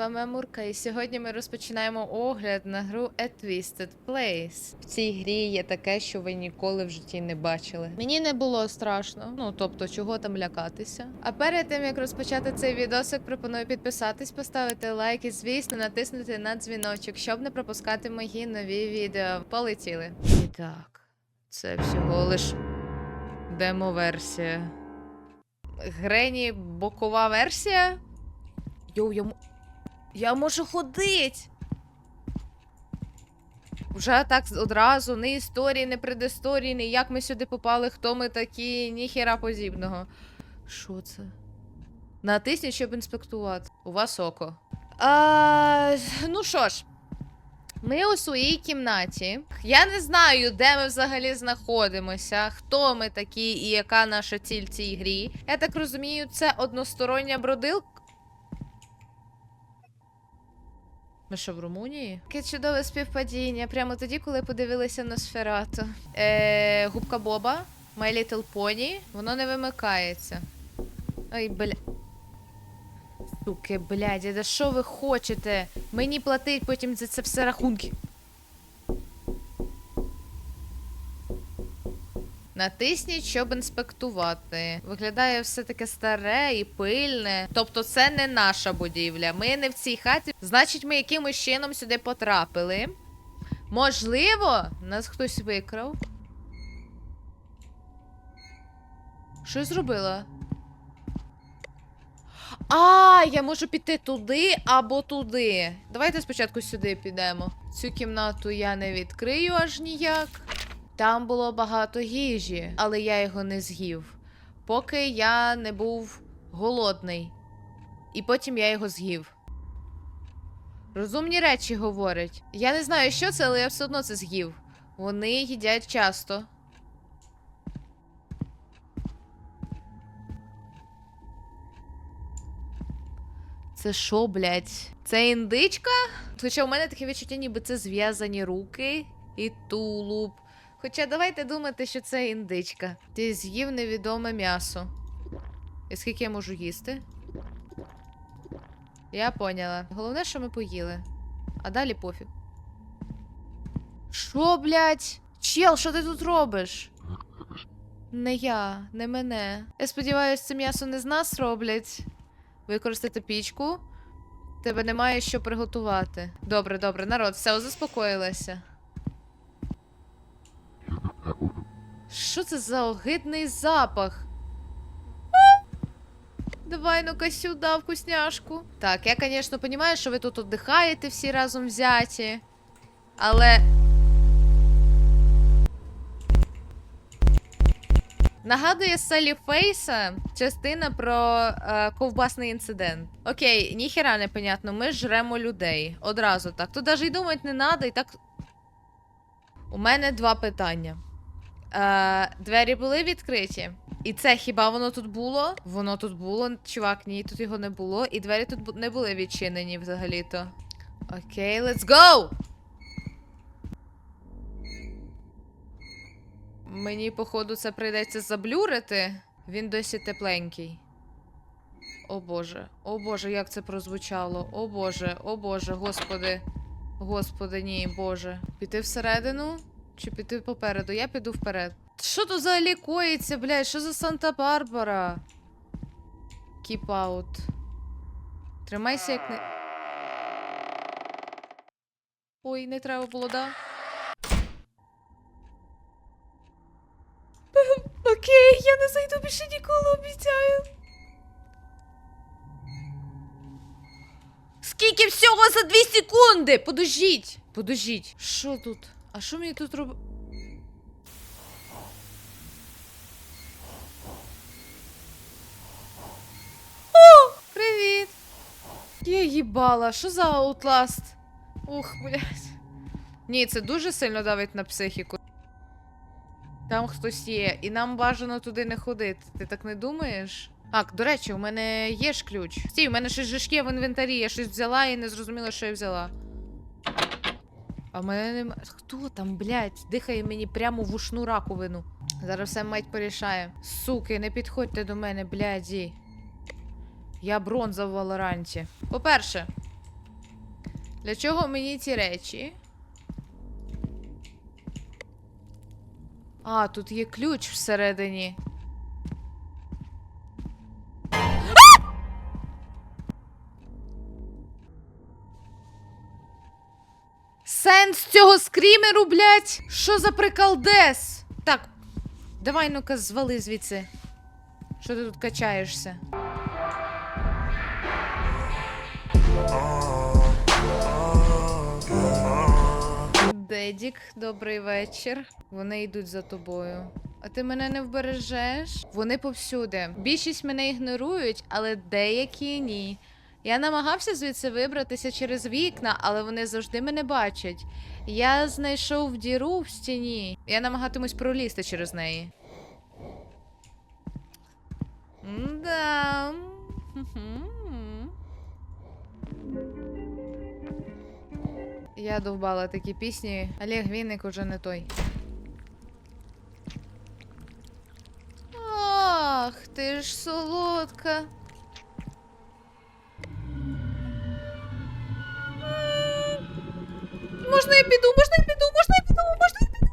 Вами Амурка, і сьогодні ми розпочинаємо огляд на гру A Twisted Place. В цій грі є таке, що ви ніколи в житті не бачили. Мені не було страшно, ну тобто, чого там лякатися. А перед тим як розпочати цей відосик, пропоную підписатись, поставити лайк і, звісно, натиснути на дзвіночок, щоб не пропускати мої нові відео. Полетіли. І так, це всього лиш демо-версія. Грені бокова версія. Йоу, м- я можу ходить. Вже так одразу, ні історії, ні предісторії, ні як ми сюди попали, хто ми такі, ні хіра подібного. Що це? Натисніть, щоб інспектувати. У вас око. А, ну що ж, ми у своїй кімнаті. Я не знаю, де ми взагалі знаходимося, хто ми такі і яка наша ціль в цій грі. Я так розумію, це одностороння бродилка. Ми що, в Румунії? Таке чудове співпадіння. Прямо тоді, коли подивилися на Сферату. Е, губка Боба, My Little Pony, воно не вимикається. Ой, бля. Суки, блядь, да що ви хочете? Мені платить потім за це все рахунки. Натисніть, щоб інспектувати. Виглядає все таке старе і пильне. Тобто, це не наша будівля. Ми не в цій хаті. Значить, ми якимось чином сюди потрапили. Можливо, нас хтось викрав. Що я зробила? А, я можу піти туди або туди. Давайте спочатку сюди підемо. Цю кімнату я не відкрию аж ніяк. Там було багато їжі, але я його не з'їв, поки я не був голодний. І потім я його з'їв. Розумні речі говорять. Я не знаю, що це, але я все одно це з'їв. Вони їдять часто. Це що, блядь? Це індичка? Хоча у мене таке відчуття, ніби це зв'язані руки і тулуб. Хоча давайте думати, що це індичка. Ти з'їв невідоме м'ясо. І скільки я можу їсти? Я поняла. Головне, що ми поїли. А далі пофіг. Що, блядь? Чел, що ти тут робиш? Не я, не мене. Я сподіваюся, це м'ясо не з нас роблять. Використати пічку. Тебе немає що приготувати. Добре, добре, народ, все, заспокоїлася. Що це за огидний запах? Давай ну-ка сюди, вкусняшку. Так, я, звісно, розумію, що ви тут віддихаєте всі разом взяті. Але. Нагадує Селі Фейса частина про е, ковбасний інцидент. Окей, ніхера не понятно, ми жремо людей. Одразу так. Тут навіть й думати не треба, і так. У мене два питання. Е, двері були відкриті. І це хіба воно тут було? Воно тут було, чувак, ні, тут його не було. І двері тут не були відчинені взагалі-то. Окей, let's go! Мені, походу, це прийдеться заблюрити. Він досі тепленький. О боже, о боже, як це прозвучало. О боже, о боже, господи. Господи, ні, боже. Піти всередину чи піти попереду? Я піду вперед. Що тут взагалі коїться, блядь? Що за Санта-Барбара? Keep out. Тримайся, як не. Ой, не треба було, да? Окей, я не зайду більше ніколи, обіцяю. Скільки всього за 2 секунди? Подождіть. Подождіть. Що тут? А що мені тут робити? О, привіт. Я їбала, що за Outlast? Ух, блядь. Ні, це дуже сильно давить на психіку. Там хтось є, і нам бажано туди не ходити. Ти так не думаєш? Так, до речі, у мене є ж ключ. Стій, у мене же ж в інвентарі, я щось взяла і не зрозуміла, що я взяла. А в мене нема. Хто там, блядь, дихає мені прямо в ушну раковину. Зараз все мать порішає. Суки, не підходьте до мене, бляді. Я бронза в Валоранті. По-перше, для чого мені ці речі? А, тут є ключ всередині. Цього скрімеру, блядь! Що за приколдес? Так, давай ну-ка звали звідси. Що ти тут качаєшся? Дедік, добрий вечір. Вони йдуть за тобою. А ти мене не вбережеш? Вони повсюди. Більшість мене ігнорують, але деякі ні. Я намагався звідси вибратися через вікна, але вони завжди мене бачать. Я знайшов діру в стіні. Я намагатимусь пролізти через неї. Да. Я довбала такі пісні. Олег Вінник уже не той. Ах, ти ж солодка. Можна я піду, можна я піду, можна я піду, можна я піду.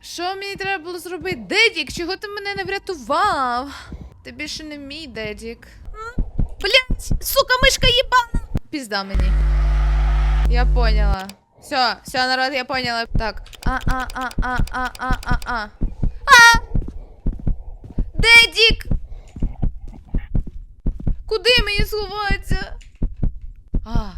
Що мені треба було зробити? Дедік, чого ти мене не врятував? Ти більше не мій дедік. Блять, сука, мишка їбана! Пізда мені. Я поняла. Все, все, народ, я поняла. Так. А, а, а, а, а, а, а, а. А! Дедік! Куди мені сховатися? А.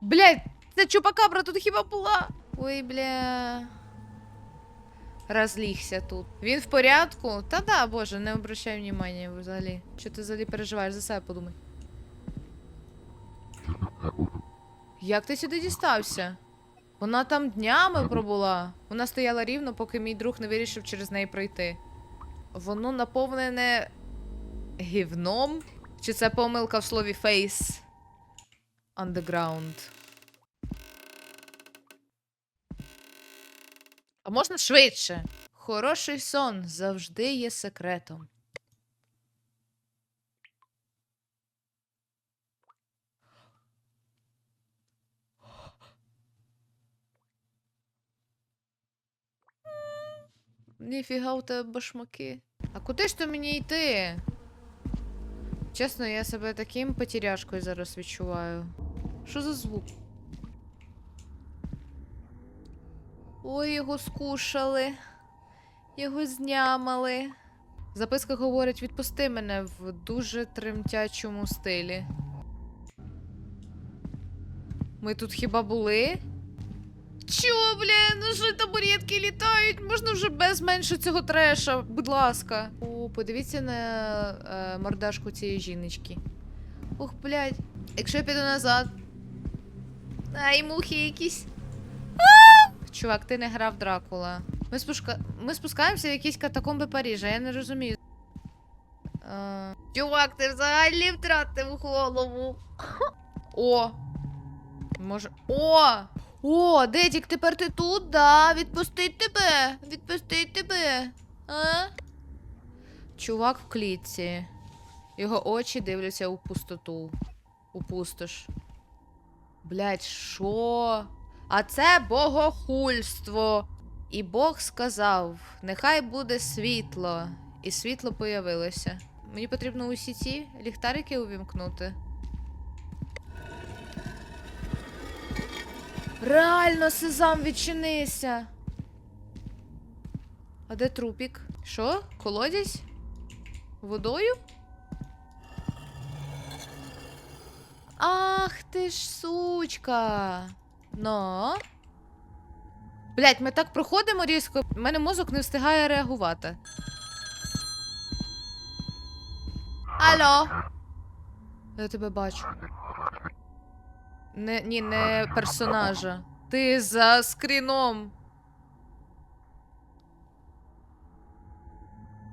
Блядь, це чупакабра тут хіба була? Ой, бля. Розлігся тут. Він в порядку? Та да, боже, не обращай внимання взагалі. Що ти взагалі переживаєш за себе, подумай. Як ти сюди дістався? Вона там днями пробула. Вона стояла рівно, поки мій друг не вирішив через неї пройти. Воно наповнене гівном? Чи це помилка в слові face? Underground. А можна швидше? Хороший сон завжди є секретом. Ніфіга у тебе башмаки. А куди ж то мені йти? Чесно, я себе таким потеряшкою зараз відчуваю. Що за звук? Ой, його скушали. Його знямали. Записка говорить: відпусти мене в дуже тремтячому стилі. Ми тут хіба були? Чо, бля, ну що табуретки літають? Можна вже без менше цього треша, будь ласка. О, подивіться на е, мордашку цієї жіночки. Ух, блядь. Якщо я піду назад. Ай, мухи якісь. Чувак, ти не грав Дракула. Ми, спушка... Ми спускаємося в якісь катакомби Парижа, я не розумію. Е... Чувак, ти взагалі втратив голову. О! Може. О! О, Дедік, тепер ти тут, да? Відпустить тебе. Відпустить тебе. А? Чувак в клітці. Його очі дивляться у пустоту. У пустош. Блять, що? А це богохульство. І Бог сказав: нехай буде світло. І світло появилося. Мені потрібно усі ці ліхтарики увімкнути. Реально, сезам відчинися. А де трупік? Що? Колодязь? Водою? Ах ти ж сучка. Но. Блять, ми так проходимо різко. У мене мозок не встигає реагувати. Алло. Я тебе бачу. Не, ні, не персонажа. Ти за скріном.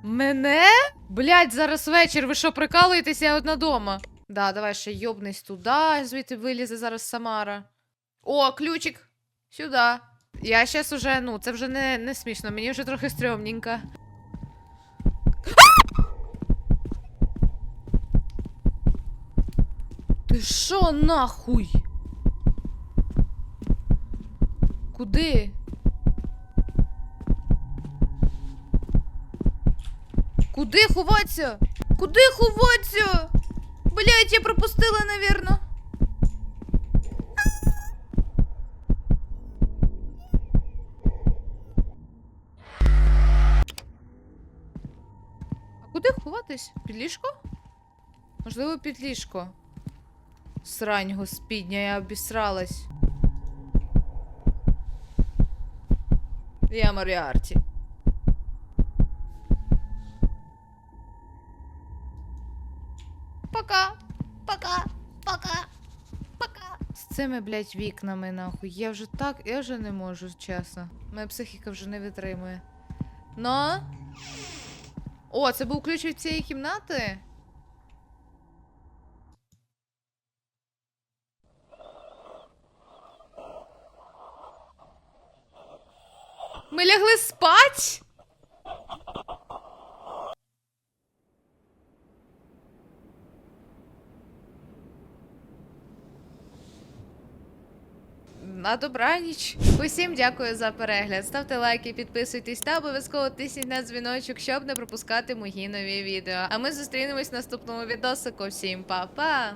Мене? Блять, зараз вечір, ви що, прикалуєтеся, я одна дома. Да, давай ще йобнись туди, звідти вилізе зараз Самара. О, ключик. Сюди. Я щас уже, ну, це вже не, не смішно, мені вже трохи стрьомненько. Ти що нахуй? Куди? Куди ховатися? Куди ховатися? Блять, я пропустила, навірно. А куди ховатись? Під ліжко? Можливо, під ліжко. Срань, господня, я обісралась. Я Маріарті. Пока. Пока. Пока. Пока. З цими, блядь, вікнами, нахуй. Я вже так, я вже не можу, чесно. Моя психіка вже не витримує. Но. О, це був ключ від цієї кімнати? Ми лягли спать? На добраніч. Усім дякую за перегляд. Ставте лайки, підписуйтесь та обов'язково тисніть на дзвіночок, щоб не пропускати мої нові відео. А ми зустрінемось в наступному відосику. Всім па-па!